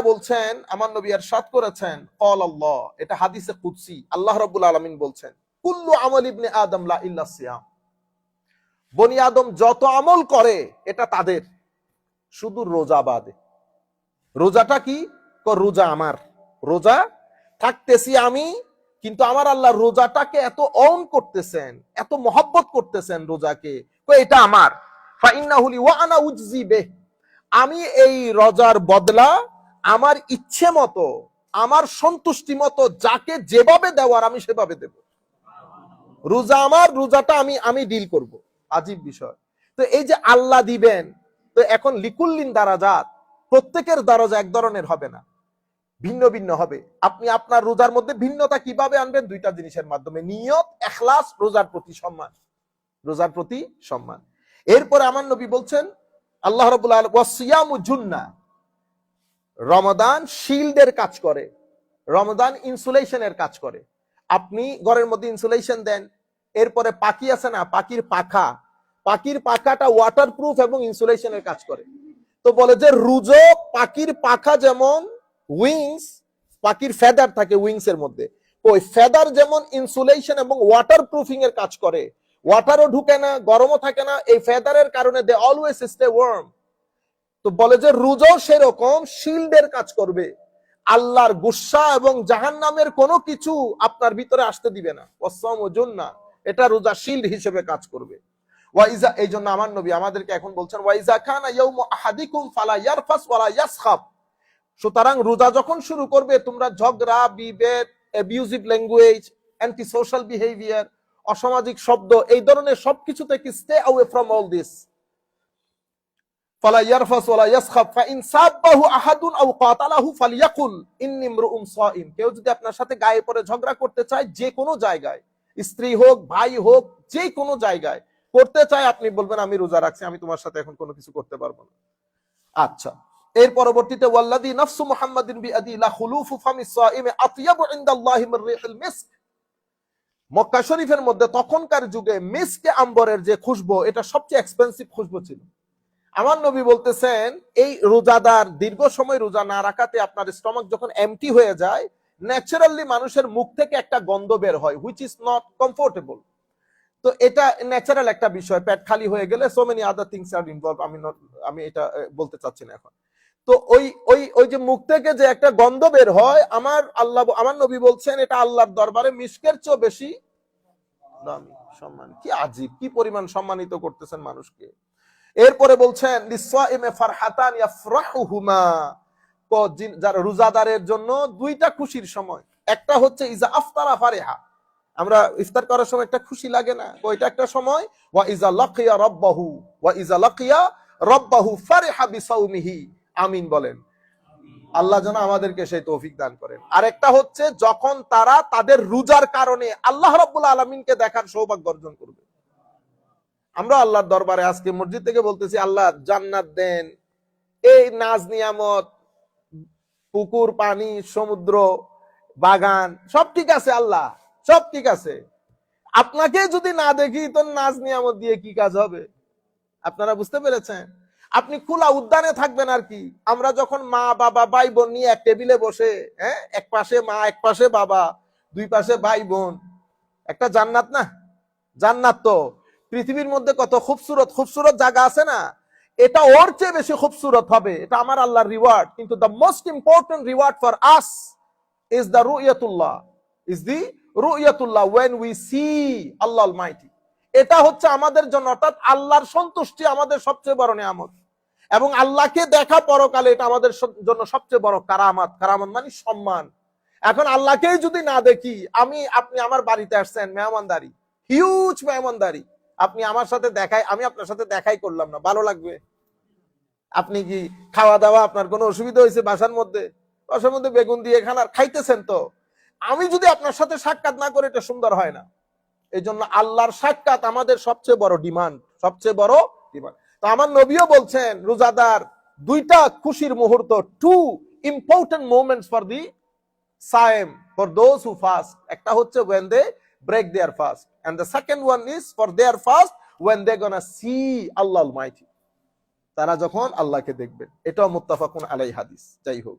বলছেন, আমার নবী এরশাদ করেছেন। কল আল্লাহ, এটা হাদিসে কুদসি। আল্লাহ বলছেন, কুল্লু আমল ইবনে আদম সিয়াম। বনি আদম যত আমল করে, এটা তাদের। শুধু রোজা বাদে। রোজাটা কি? রোজা আমার। রোজা থাকতেছি আমি, কিন্তু আমার আল্লাহ রোজাটাকে এত অন করতেছেন, এত মহব্বত করতেছেন রোজাকে। এটা আমার। ফাইন্নাহুলি ওয়া আনা উজজি বিহ। আমি এই রজার বদলা আমার ইচ্ছে মতো, আমার সন্তুষ্টি মতো যাকে যেভাবে দেওয়ার আমি সেভাবে দেব। রোজা আমার, রোজাটা আমি আমি ডিল করব। আজীব বিষয়। তো এই যে আল্লাহ দিবেন, তো এখন লিকুল্লিন দারাজাত, প্রত্যেকের দরজা এক ধরনের হবে না। ভিন্ন ভিন্ন হবে। আপনি আপনার রোজার মধ্যে ভিন্নতা কীভাবে আনবেন দুইটা জিনিসের মাধ্যমে। নিয়ত, এখলাস, রোজার প্রতি সম্মান। রোজার প্রতি সম্মান। এরপরে আমার নবী বলছেন আল্লাহ রবুল্লাহ ওয়াসিয়ামু জুন্না। রমদান শিল্ডের কাজ করে, রমদান ইনসুলেশনের কাজ করে। আপনি ঘরের মধ্যে ইনসুলেশন দেন, এরপরে পাখি আছে না, পাখির পাখা। পাখির পাখাটা ওয়াটার প্রুফ এবং ইনসুলেশনের কাজ করে। তো বলে যে রুজো পাখির পাখা যেমন উইংস পাখির ফেদার থাকে উইংস এর মধ্যে। ওই ফেদার যেমন ইনসুলেশন এবং ওয়াটার প্রুফিং এর কাজ করে ওয়াটারও ঢুকে না, গরমও থাকে না, এই ফেদারের কারণে দে অলওয়েজ স্টে ওয়ার্ম তো বলে যে রুজো সেরকম শিল্ডের কাজ করবে। আল্লাহর গুসা এবং জাহান নামের কোনো কিছু আপনার ভিতরে আসতে দিবে না। অসম ওজন না এটা রোজা শিল্ড হিসেবে কাজ করবে। ওয়াইজা এই জন্য আমার নবী আমাদেরকে এখন বলছেন ওয়াইজা খান আহাদিকুম ফালা ইয়ারফাস ওয়ালা ইয়াসখাব। সুতরাং রোজা যখন শুরু করবে, তোমরা ঝগড়া, বিভেদ abusive language anti social behaviour অসামাজিক শব্দ, এই ধরনের সবকিছু থেকে stay away from all this কেউ যদি আপনার সাথে গায়ে পড়ে ঝগড়া করতে চায় যে কোনো জায়গায়, স্ত্রী হোক, ভাই হোক, যে কোনো জায়গায়, করতে চায়, আপনি বলবেন, আমি রোজা রাখছি, আমি তোমার সাথে এখন কোনো কিছু করতে পারব না। আচ্ছা এর পরবর্তীতে ওয়াল্লাদি নফসু মুহাম্মাদিন বিআদি লা খুলুফু ফামিস সাইমি আতয়াবু ইনদাল্লাহি মির রিহিল মিস্ক। মক্কা শরীফের মধ্যে তখনকার যুগে মিসকে আম্বরের যে খুশবু, এটা সবচেয়ে এক্সপেন্সিভ খুশবু ছিল। আমার নবী বলতেছেন, এই রোজাদার দীর্ঘ সময় রোজা না রাখাতে আপনার স্টমাক যখন এমটি হয়ে যায় ন্যাচারালি মানুষের মুখ থেকে একটা গন্ধ বের হয় হুইচ ইজ নট কমফোর্টেবল তো এটা ন্যাচারাল একটা বিষয়, পেট খালি হয়ে গেলে so many other things are involve আমি আমি এটা বলতে চাচ্ছি না এখন। তো ওই ওই ওই যে মুখ থেকে যে একটা গন্ধ বের হয়, আমার আল্লাহ আমার নবী বলছেন, এটা আল্লাহর দরবারে মিশকের চেয়ে বেশি দামি, সম্মান। কি আজীব, কি পরিমাণ সম্মানিত করতেছেন মানুষকে। এরপরে বলছেন যারা রোজাদারের জন্য দুইটা খুশির সময়। একটা হচ্ছে, ইজা আফতারা ফারেহা। আমরা ইফতার করার সময় একটা খুশি লাগে না। ওইটা একটা সময়, ওয়া ইজা লাকিয়া রাব্বাহু। ওয়া ইজা লাকিয়া রাব্বাহু ফারিহা বিসাউমিহি। আমিন বলেন। আল্লাহ যেন আমাদেরকে সেই তৌফিক দান করেন। আরেকটা হচ্ছে, যখন তারা তাদের রোজার কারণে আল্লাহ রাব্বুল আলামিনকে দেখার সৌভাগ্য অর্জন করবে। আমরা আল্লাহর দরবারে আজকে মসজিদ থেকে বলতেছি, আল্লাহ জান্নাত দেন। এই নাজ নিয়ামত, পুকুর, পানি, সমুদ্র, বাগান, সব ঠিক আছে আল্লাহ, সব ঠিক আছে। আপনাকে যদি না দেখি, তো নাজ নিয়ামত দিয়ে কি কাজ হবে? আপনারা বুঝতে পেরেছেন? আপনি খোলা উদ্যানে থাকবেন আর কি। আমরা যখন মা, বাবা ভাই বোন নিয়ে এক টেবিলে বসে হ্যাঁ এক পাশে মা, এক পাশে বাবা, দুই পাশে ভাই বোন একটা জান্নাত না? জান্নাত তো। পৃথিবীর মধ্যে কত খুবসুরত খুবসুরত জায়গা আছে না? এটা ওর চেয়ে বেশি খুবসুরত হবে। এটা আমার আল্লাহর রিওয়ার্ড কিন্তু the most important reward for us is the রুইয়াতুল্লাহ is the রুইয়াতুল্লাহ when we see Allah mighty এটা হচ্ছে আমাদের জন্য, অর্থাৎ আল্লাহর সন্তুষ্টি আমাদের সবচেয়ে বড় নিয়ামত। এবং আল্লাহকে দেখা পরকালে এটা আমাদের জন্য সবচেয়ে বড় কারামাত। কারামাত মানে সম্মান। এখন আল্লাহকেই যদি না দেখি, আমি, আপনি আমার বাড়িতে আসছেন, মেহমানদারি হিউজ মেহমানদারি। আপনি আমার সাথে দেখাই, আমি আপনার সাথে দেখাই করলাম না। ভালো লাগবে? আপনি কি খাওয়া দাওয়া আপনার কোনো অসুবিধা হয়েছে বাসার মধ্যে? বাসার মধ্যে বেগুন দিয়ে খানার খাইতেছেন তো। আমি যদি আপনার সাথে সাক্ষাৎ না করে, এটা সুন্দর হয় না। এই জন্য আল্লাহর সাক্ষাৎ আমাদের সবচেয়ে বড় ডিমান্ড, সবচেয়ে বড় ডিমান্ড। তো আমার নবীও বলছেন, রোজাদার, দুইটা খুশির মুহূর্ত two important moments for the Saim for those who fast একটা হচ্ছে when they break their fast and the second one is for their fast when they gonna see Allah mighty তারা যখন আল্লাহকে দেখবেন। এটাও মুত্তাফাকুন আলাই হাদিস। যাই হোক।